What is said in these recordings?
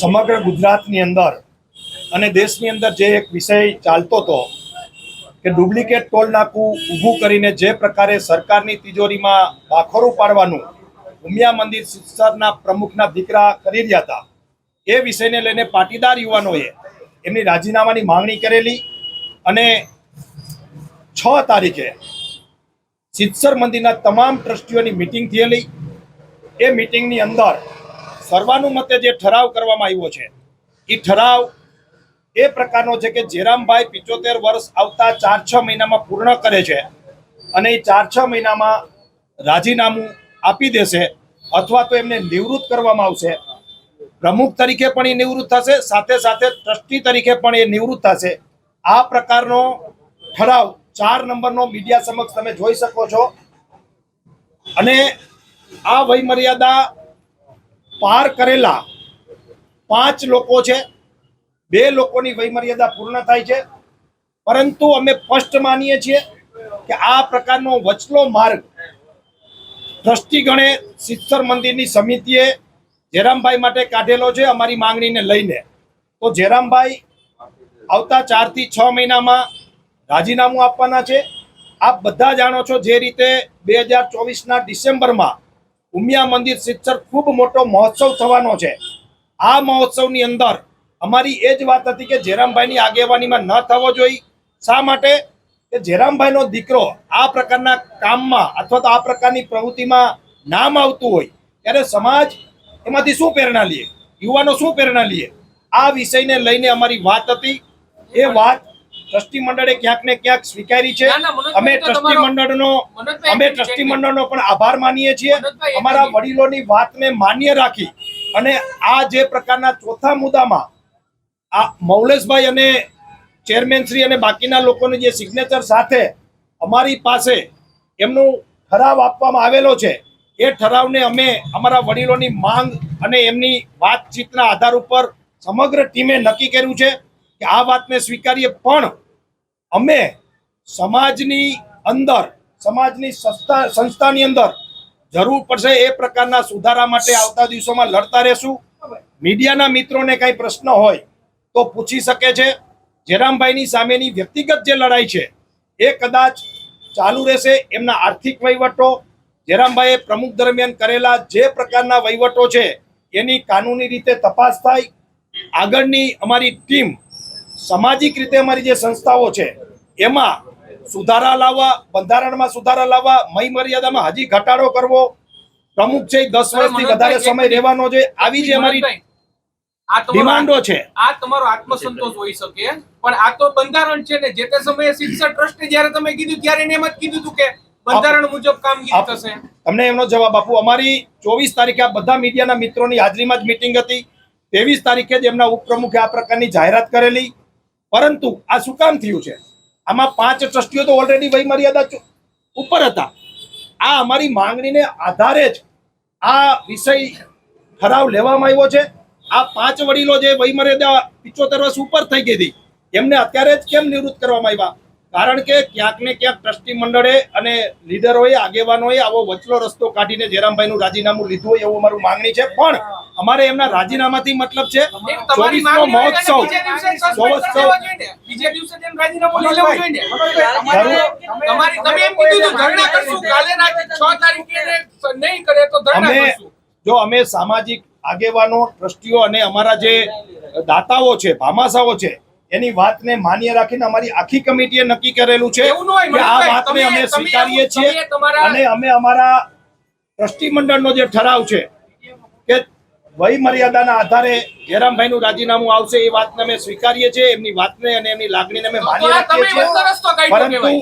સમગ્ર ગુજરાતની અંદર અને દેશની અંદર જે એક વિષય ચાલતો હતો કે ડુપ્લિકેટ ટોલ નાકું ઊભું કરીને જે પ્રકારે સરકારની તિજોરીમાં બાખોરું પાડવાનું ઉમિયા મંદિર શિક્ષણના પ્રમુખના દીકરા કરી રહ્યા હતા, એ વિષયને લઈને પાટીદાર યુવાનોએ એમની રાજીનામાની માંગણી કરેલી અને છ તારીખે સિદ્ધસર મંદિરના તમામ ટ્રસ્ટીઓની મિટિંગ થયેલી. એ મિટિંગની અંદર સર્વાનુમતે જે ઠરાવ કરવામાં આવ્યો છે એ ઠરાવ એ પ્રકારનો છે કે જેરામભાઈ પિચોતેર વર્ષ આવતા ચાર છ મહિનામાં પૂર્ણ કરે છે અને એ ચાર છ મહિનામાં રાજીનામું આપી દેશે અથવા તો એમને નિવૃત્ત કરવામાં આવશે. પ્રમુખ તરીકે પણ એ નિવૃત્ત થશે, સાથે સાથે ટ્રસ્ટી તરીકે પણ એ નિવૃત્ત થશે. આ પ્રકારનો ઠરાવ ચાર નંબરનો મીડિયા સમક્ષ તમે જોઈ શકો છો. અને આ વયમર્યાદા પાર કરેલા પાંચ લોકો છે. બે લોકોની વયમર્યાદા પૂર્ણ થાય છે. પરંતુ અમે સ્પષ્ટ માનીએ છીએ કે આ પ્રકારનો વચલો માર્ગ ટ્રસ્ટીગણે સિત્તર મંદિરની સમિતિએ જેરામભાઈ માટે કાઢેલો છે અમારી માંગણીને લઈને. તો જેરામભાઈ આવતા ચારથી છ મહિનામાં રાજીનામું આપવાના છે. આપ બધા જાણો છો જે રીતે બે હજાર ચોવીસના ડિસેમ્બરમાં ઉમિયા મંદિર સિત્સર ખૂબ મોટો મહોત્સવ થવાનો છે. આ મહોત્સવની અંદર અમારી એ જ વાત હતી કે જેરામભાઈની આગેવાનીમાં ન થવો જોઈએ. શા માટે? કે જેરામભાઈનો દીકરો આ પ્રકારના કામમાં અથવા તો આ પ્રકારની પ્રવૃત્તિમાં નામ આવતું હોય, ત્યારે સમાજ એમાંથી શું પ્રેરણા લે? યુવાનો શું પ્રેરણા લીએ આ વિષયને લઈને અમારી વાત હતી. એ વાત ટ્રસ્ટી મંડળે ક્યાંક ને ક્યાંક સ્વીકારી છે. અમે ટ્રસ્ટી મંડળનો અમે ટ્રસ્ટી. મંડળનો પણ આભાર માનીએ છીએ. અમારા વડીલોની વાતને માન્ય રાખી અને આ જે પ્રકારના ચોથા મુદ્દામાં આ મૌલેશભાઈ અને ચેરમેન શ્રી અને બાકીના લોકોની જે સિગ્નેચર સાથે અમારી પાસે એમનું ઠરાવ આપવામાં આવેલો છે. એ ઠરાવને અમે અમારા વડીલોની માંગ અને એમની વાતચીતના આધાર ઉપર સમગ્ર ટીમે નક્કી કર્યું છે કે આ વાતને સ્વીકારીએ પણ અમે સમાજની અંદર, સમાજની સંસ્થા, સંસ્થાની અંદર જરૂર પડશે એ પ્રકારના સુધારા માટે આવતા દિવસોમાં લડતા રહેશું. મીડિયાના મિત્રોને કાંઈ પ્રશ્ન હોય તો પૂછી શકે છે. જેરામભાઈની સામેની વ્યક્તિગત જે લડાઈ છે એ કદાચ ચાલુ રહેશે એમના આર્થિક વહીવટો. જેરામભાઈએ પ્રમુખ દરમિયાન કરેલા જે પ્રકારના વહીવટો છે એની કાનૂની રીતે તપાસ થાય. આગળની અમારી ટીમ સામાજિક રીતે અમારી જે સંસ્થાઓ છે એમાં સુધારા લાવવા બંધારણમાં સુધારા લાવવા મય મર્યાદામાં હજી ઘટાડો કરવો. પ્રમુખ છે દસ વર્ષથી વધારે સમય રહેવાનો છે. આવી જે અમારી ડિમાન્ડો છે. આ તમારો આત્મસંતોષ હોઈ શકે પણ આ તો બંધારણ છે ને જે તે સમયે શિક્ષણ ટ્રસ્ટે જયારે તમે કીધું ત્યારે એને એમ જ કીધું હતું કે બંધારણ મુજબ કામગીરી થશે. તમને એમનો જવાબ આપું. અમારી ચોવીસ તારીખે આ બધા મીડિયાના મિત્રોની હાજરીમાં જ મિટિંગ હતી. ત્રેવીસ તારીખે જ એમના ઉપપ્રમુખે આ પ્રકારની જાહેરાત કરેલી. પરંતુ આ શું કામ થયું છે? આમાં પાંચ ટ્રસ્ટીઓ તો ઓલરેડી વય મર્યાદા ઉપર હતા. આ અમારી માંગણીને આધારે જ આ વિષય ઠરાવ લેવામાં આવ્યો છે. આ પાંચ વડીલો જે વયમર્યાદા પિચોતેર વર્ષ ઉપર થઈ ગઈ હતી, એમને અત્યારે જ કેમ નિવૃત્ત કરવામાં આવ્યા? કારણ કે ક્યાંક ને ક્યાંક ટ્રસ્ટી મંડળે અને લીડરોએ આગેવાનોએ આવો વચલો રસ્તો કાઢીને જેરામભાઈનું રાજીનામું લીધું હોય એવું અમારું માંગણી છે. પણ અમારે એમના રાજીનામાથી મતલબ છે ચોવીસમો માંગણી મહોત્સવ. બીજે દિવસે suspend ચોવીસ કરી દેવા જોઈએ ને. બીજે દિવસે જેમ રાજીનામું લઈ લેવું જોઈએ તમારી તમે એમ કીધું ધરણા કરશું. કાલે રાત્રે છ તારીખે નહીં કરે તો ધરણા અમે કરશું. જો અમે સામાજિક આગેવાનો ટ્રસ્ટીઓ અને અમારા જે દાતાઓ છે ભામાસાઓ છે એની વાતને માન્ય રાખીને અમારી આખી કમિટીએ નક્કી કરેલું છે કે આ વાતને અમે સ્વીકારીએ છીએ અને અમે અમારા ટ્રસ્ટી મંડળનો જે ઠરાવ છે કે વય મર્યાદાના આધારે જયરામભાઈનું રાજીનામું આવશે એ વાતને અમે સ્વીકારીએ છીએ એમની વાતને અને એમની લાગણીને અમે માન્ય રાખીએ છીએ. પરંતુ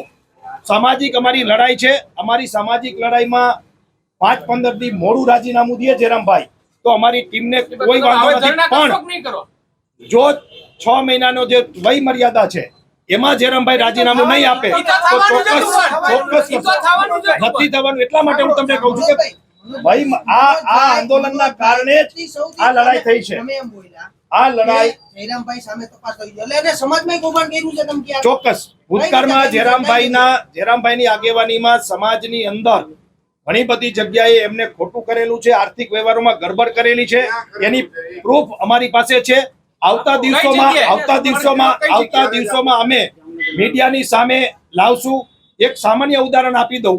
સામાજિક અમારી લડાઈ છે અમારી સામાજિક લડાઈમાં પાંચ પંદર દી મોડું રાજીનામું દે જયરામભાઈ. તો અમારી ટીમને કોઈ વાંધો નથી પણ જો છ મહિનાનો જે વય મર્યાદા છે એમાં જેરામભાઈ રાજીનામું નહીં આપે. તો ચોક્કસ. ચોક્કસ નથી થવાનું એટલા માટે હું તમને કહું છું કે ભાઈ આ આ આંદોલનના કારણે આ લડાઈ થઈ છે. તમે એમ બોલ્યા આ લડાઈ જયરામભાઈ સામે તપાસ કરી એટલે એને સમાજમાં કૌભાંડ કર્યું છે તમે ક્યાં? ચોક્કસ. ભૂતકાળમાં જેરામભાઈના જેરામભાઈની આગેવાનીમાં સમાજની અંદર ઘણી બધી જગ્યાએ એમને ખોટું કરેલું છે આર્થિક વ્યવહારોમાં ગડબડ કરેલી છે. એની પ્રૂફ અમારી પાસે છે. આવતા દિવસોમાં આવતા દિવસોમાં આવતા દિવસોમાં અમે મીડિયાની સામે લાવશું. એક સામાન્ય ઉદાહરણ આપી દઉં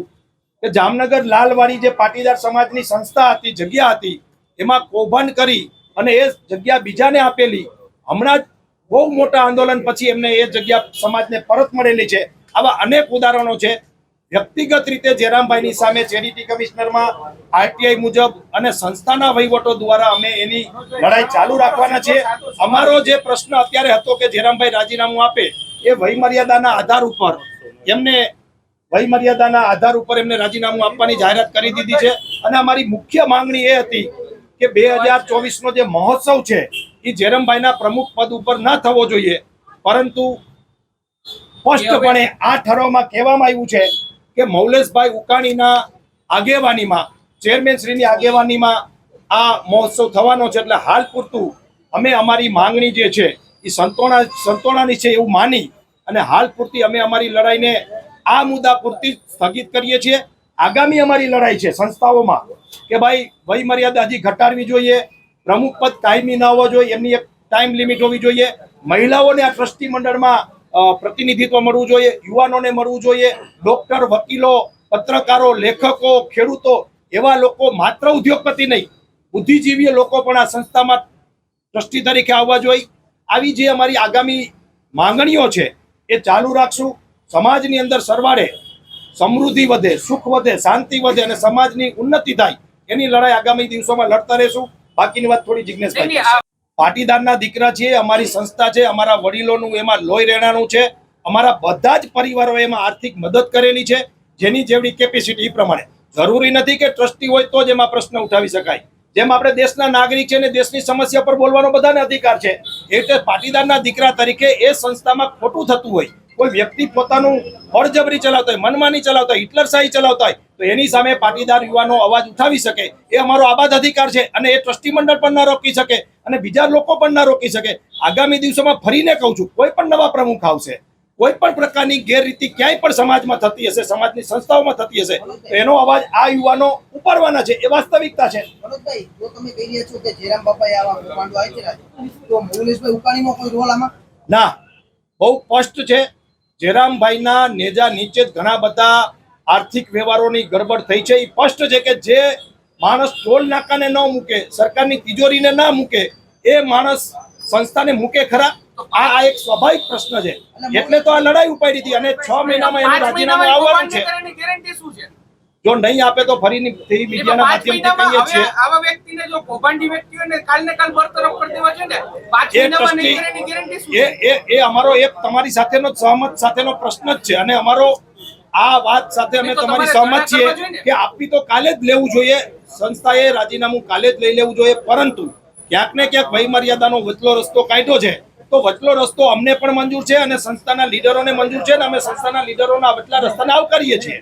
કે જામનગર લાલવાડી જે પાટીદાર સમાજની સંસ્થા હતી જગ્યા હતી એમાં કૌભાંડ કરી અને એ જગ્યા બીજાને આપેલી. હમણાં જ બહુ મોટા આંદોલન પછી એમને એ જગ્યા સમાજને પરત મળેલી છે. આવા અનેક ઉદાહરણો છે. વ્યક્તિગત રીતે જયરામભાઈની સામે ચેરિટી કમિશનરમાં આરટીઆઈ મુજબ અને સંસ્થાના વહીવટો દ્વારા અમે એની લડાઈ ચાલુ રાખવાના છે. અમારો જે પ્રશ્ન અત્યારે હતો કે જયરામભાઈ રાજીનામું આપે, એ વયમર્યાદાના આધાર ઉપર, એમને વયમર્યાદાના આધાર ઉપર એમને રાજીનામું આપવાની જાહેરાત કરી દીધી છે. અને અમારી મુખ્ય માંગણી એ હતી કે બે હજાર ચોવીસ નો જે મહોત્સવ છે, એ જેરમભાઈના પ્રમુખ પદ ઉપર ન થવો જોઈએ. પરંતુ સ્પષ્ટપણે આ ઠરાવમાં કહેવામાં આવ્યું છે કે મૌલેશભાઈ ઉકાણીના આગેવાનીમાં ચેરમેન શ્રીની આગેવાનીમાં આ મહોત્સવ થવાનો છે એટલે હાલ પૂરતું અમે અમારી માંગણી જે છે, એ સંતોણા, સંતોણાની છે એવું માની અને હાલ પૂરતી અમે અમારી લડાઈને આ મુદ્દા પૂરતી સ્થગિત કરીએ છીએ. આગામી અમારી લડાઈ છે સંસ્થાઓમાં કે ભાઈ વય મર્યાદા હજી ઘટાડવી જોઈએ, પ્રમુખ પદ કાયમી ન હોવો જોઈએ, એમની એક ટાઈમ લિમિટ હોવી જોઈએ. મહિલાઓને આ ટ્રસ્ટી મંડળમાં પ્રતિનિધિત્વ મળવું જોઈએ યુવાનોને મળવું જોઈએ ડોક્ટર વકીલો પત્રકારો લેખકો ખેડૂતો એવા લોકો માત્ર ઉદ્યોગપતિ નહીં બુદ્ધિજીવી લોકો પણ આ સંસ્થામાં ટ્રસ્ટી તરીકે આવવા જોઈએ. આવી જે અમારી આગામી માંગણીઓ છે એ ચાલુ રાખશું. સમાજની અંદર સરવાળે સમૃદ્ધિ વધે સુખ વધે શાંતિ વધે અને સમાજની ઉન્નતિ થાય એની લડાઈ આગામી દિવસોમાં લડતા રહેશું. બાકીની વાત થોડી નહીં, પાટીદારના દીકરા છે, અમારી સંસ્થા છે, અમારા વડીલોનું એમાં લોહી રહેણાનું છે, અમારા બધા જ પરિવારો એમાં આર્થિક મદદ કરેલી છે, જેની જેવડી કેપેસિટી એ પ્રમાણે. જરૂરી નથી કે ટ્રસ્ટી હોય તો જ એમાં પ્રશ્ન ઉઠાવી શકાય. જેમ આપણે દેશના નાગરિક છે ને દેશની સમસ્યા પર બોલવાનો બધાને અધિકાર છે, એ રીતે પાટીદારના દીકરા તરીકે એ સંસ્થામાં ખોટું થતું હોય, કોઈ વ્યક્તિ પોતાનું બળજબરી ચલાવતા હોય, મનમાની ચલાવતા હોય હિટલરશાહી ચલાવતા હોય તો એની સામે પાટીદાર યુવાનો અવાજ ઉઠાવી શકે એ અમારો આબાદ અધિકાર છે અને એ ટ્રસ્ટી મંડળ પણ ના રોકી શકે અને બીજા લોકો પણ ના રોકી શકે. આગામી દિવસોમાં ફરીને કહું છું કોઈ પણ નવા પ્રમુખ આવશે કોઈ પણ પ્રકારની ગેરરીતિ ક્યાંય પણ સમાજમાં થતી હશે સમાજની સંસ્થાઓમાં થતી હશે તો એનો અવાજ આ યુવાનો ઉપાડવાના છે એ વાસ્તવિકતા છે. ભરતભાઈ જો તમે કહી રહ્યા છો કે જયરામ બાપાએ આવા કૌભાંડો આચર્યા છે, તો મૌલેશભાઈ ઉકાણીનો કોઈ રોલ આમાં? ના બહુ સ્પષ્ટ છે જયરામભાઈના નેજા નીચે ઘણા બધા આર્થિક વ્યવહારોની ગડબડ થઈ છે. એ સ્પષ્ટ છે કે જે માણસ ટોલ નાકાને ન મૂકે સરકારની તિજોરીને ના મૂકે એ માણસ સંસ્થાને મૂકે ખરા? આ એક સ્વાભાવિક પ્રશ્ન છે. એટલે તો આ લડાઈ ઉપાડી હતી અને છ મહિનામાં એનું રાજીનામું આવવાનું છે? જો નહીં આપે તો ફરી એટલે મીડિયાના માધ્યમથી કહીએ છીએ. આવા વ્યક્તિને જો કૌભાંડી વ્યક્તિ હોય કાલ બરતરફ કરી દેવા છે ને પાંચ એ મહિનામાં નહીં ટ્રસ્ટી શું એ એ એ અમારો એક તમારી સાથેનો સહમત સાથેનો પ્રશ્ન જ છે. અને અમારો આ વાત સાથે અમે તમારી સહમત છીએ. કે આપવી તો કાલે જ લેવું જોઈએ. સંસ્થાએ રાજીનામું કાલે જ લઈ લેવું જોઈએ. પરંતુ ક્યાંક ને ક્યાંક વયમર્યાદાનો વચલો રસ્તો કાઢ્યો છે. તો વચલો રસ્તો અમને પણ મંજૂર છે અને સંસ્થાના લીડરોને મંજૂર છે ને અમે સંસ્થાના લીડરોના વચલા રસ્તાને આવકારીએ છીએ.